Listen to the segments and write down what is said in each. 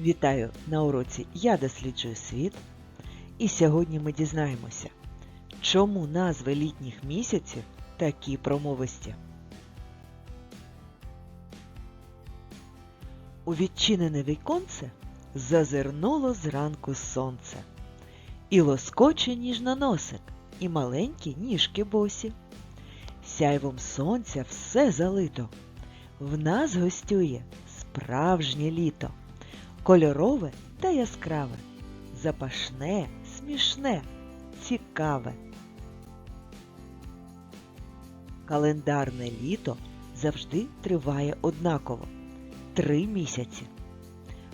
Вітаю на уроці Я досліджую світ. І сьогодні ми дізнаємося, чому назви літніх місяців такі промовисті. У відчинене віконце зазирнуло зранку сонце. І лоскоче ніжно носик, і маленькі ніжки босі. Сяйвом сонця все залито. В нас гостює справжнє літо. Кольорове та яскраве, запашне, смішне, цікаве. Календарне літо завжди триває однаково три місяці.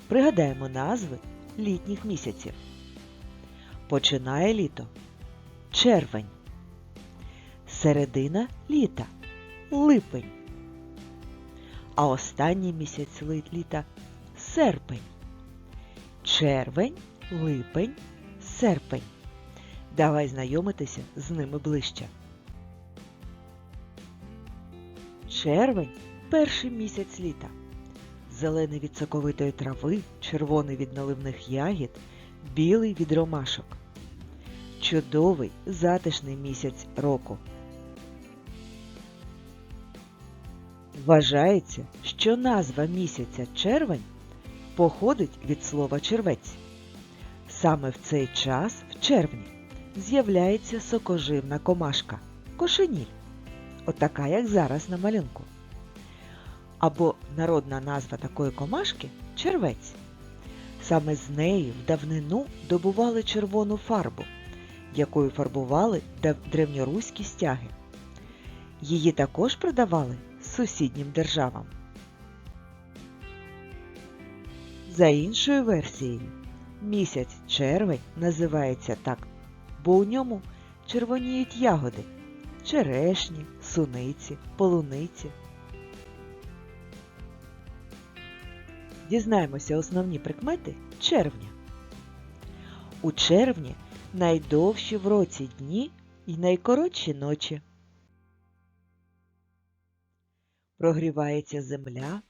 Пригадаємо назви літніх місяців. Починає літо червень. Середина літа липень. А останній місяць літа серпень. Червень, липень, серпень. Давай знайомитися з ними ближче. Червень перший місяць літа. Зелений від соковитої трави, червоний від наливних ягід, білий від ромашок. Чудовий затишний місяць року. Вважається, що назва місяця червень походить від слова червець. Саме в цей час, в червні, з'являється сокоживна комашка кошеніль, отака, як зараз на малюнку. Або народна назва такої комашки червець. Саме з неї в давнину добували червону фарбу, якою фарбували древньоруські стяги. Її також продавали сусіднім державам. За іншою версією, місяць червень називається так, бо у ньому червоніють ягоди черешні, суниці, полуниці. Дізнаємося основні прикмети червня. У червні найдовші в році дні і найкоротші ночі. Прогрівається земля,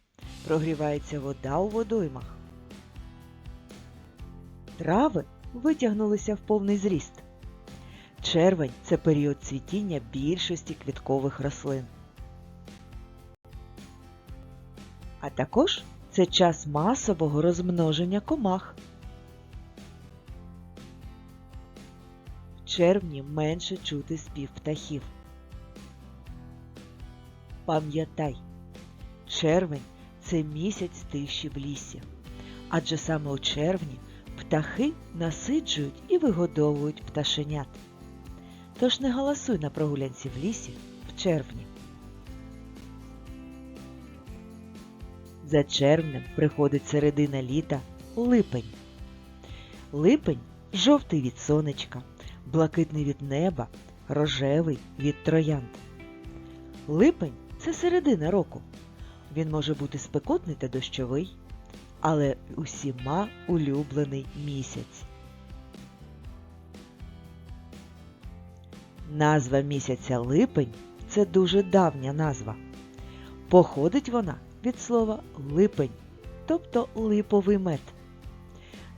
прогрівається вода у водоймах. Трави витягнулися в повний зріст. Червень це період цвітіння більшості квіткових рослин. А також це час масового розмноження комах. В червні менше чути спів птахів. Пам'ятай, червень це місяць тиші в лісі, адже саме у червні птахи насиджують і вигодовують пташенят. Тож не голосуй на прогулянці в лісі в червні. За червнем приходить середина літа липень. Липень жовтий від сонечка, блакитний від неба, рожевий від троянд. Липень це середина року. Він може бути спекотний та дощовий, але усіма улюблений місяць. Назва місяця липень це дуже давня назва. Походить вона від слова липень, тобто липовий мед.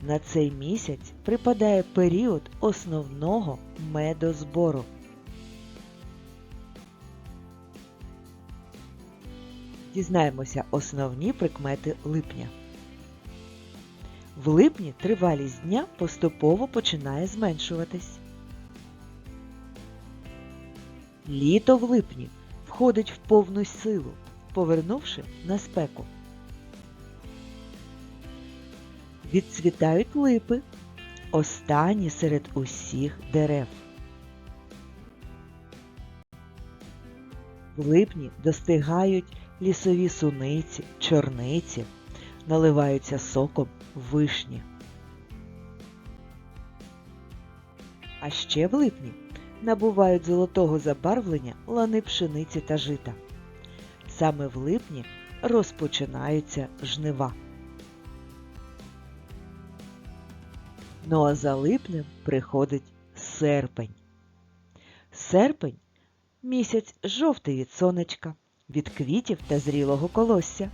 На цей місяць припадає період основного медозбору. Дізнаємося основні прикмети липня. В липні тривалість дня поступово починає зменшуватись. Літо в липні входить в повну силу, повернувши на спеку. Відцвітають липи, останні серед усіх дерев. В липні достигають лісові суниці, чорниці, наливаються соком вишні. А ще в липні набувають золотого забарвлення лани пшениці та жита. Саме в липні розпочинаються жнива. Ну а за липнем приходить серпень. Серпень місяць жовтий від сонечка, від квітів та зрілого колосся.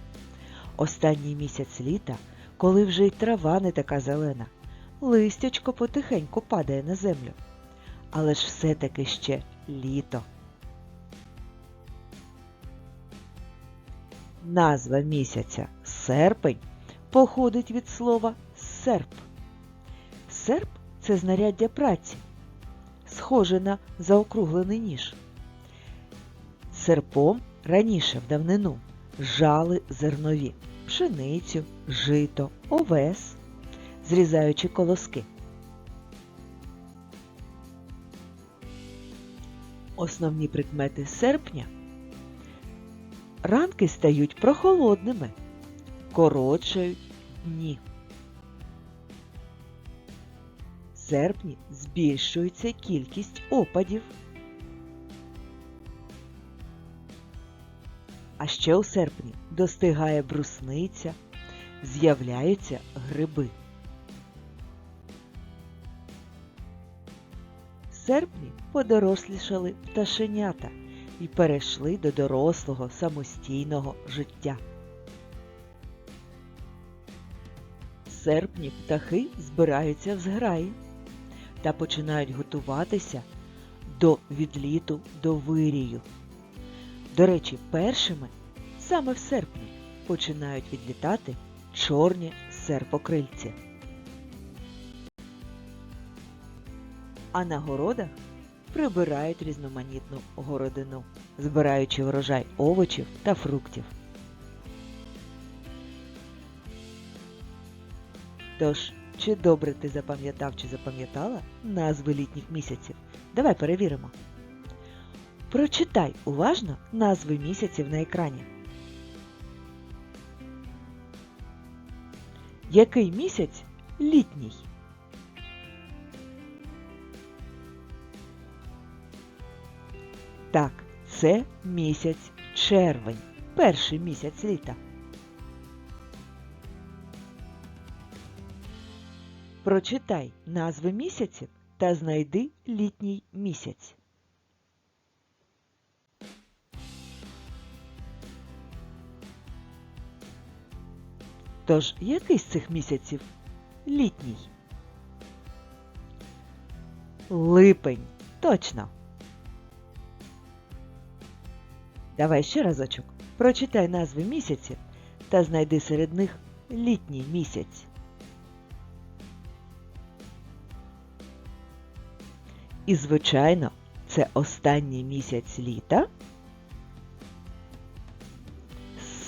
Останній місяць літа коли вже й трава не така зелена, листячко потихеньку падає на землю. Але ж все-таки ще літо. Назва місяця серпень походить від слова серп. Серп це знаряддя праці, схоже на заокруглений ніж. Серпом раніше в давнину жали зернові пшеницю, жито, овес, зрізаючи колоски. Основні прикмети серпня ранки стають прохолодними, коротшають дні. В серпні збільшується кількість опадів. А ще у серпні достигає брусниця, з'являються гриби. В серпні подорослішали пташенята і перейшли до дорослого самостійного життя. В серпні птахи збираються в зграї та починають готуватися до відліту до вирію. До речі, першими саме в серпні починають відлітати чорні серпокрильці. А на городах прибирають різноманітну городину, збираючи врожай овочів та фруктів. Тож, чи добре ти запам'ятав чи запам'ятала назви літніх місяців? Давай перевіримо. Прочитай уважно назви місяців на екрані. Який місяць літній? Так, це місяць червень, перший місяць літа. Прочитай назви місяців та знайди літній місяць. Тож, який з цих місяців літній? Липень. Точно. Давай ще разочок. Прочитай назви місяців та знайди серед них літній місяць. І, звичайно, це останній місяць літа.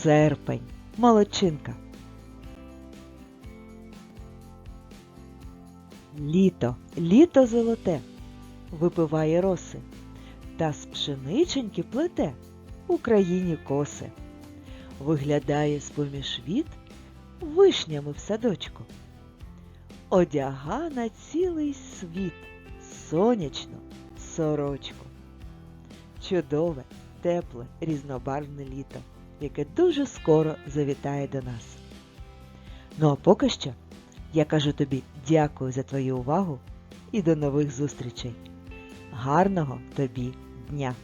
Серпень. Молодчинка. Літо, літо золоте, випиває роси, та з пшениченьки плете Україні коси. Виглядає з-поміж віт вишнями в садочку. Одяга на цілий світ сонячну сорочку. Чудове, тепле, різнобарвне літо, яке дуже скоро завітає до нас. Ну а поки що я кажу тобі дякую за твою увагу і до нових зустрічей. Гарного тобі дня!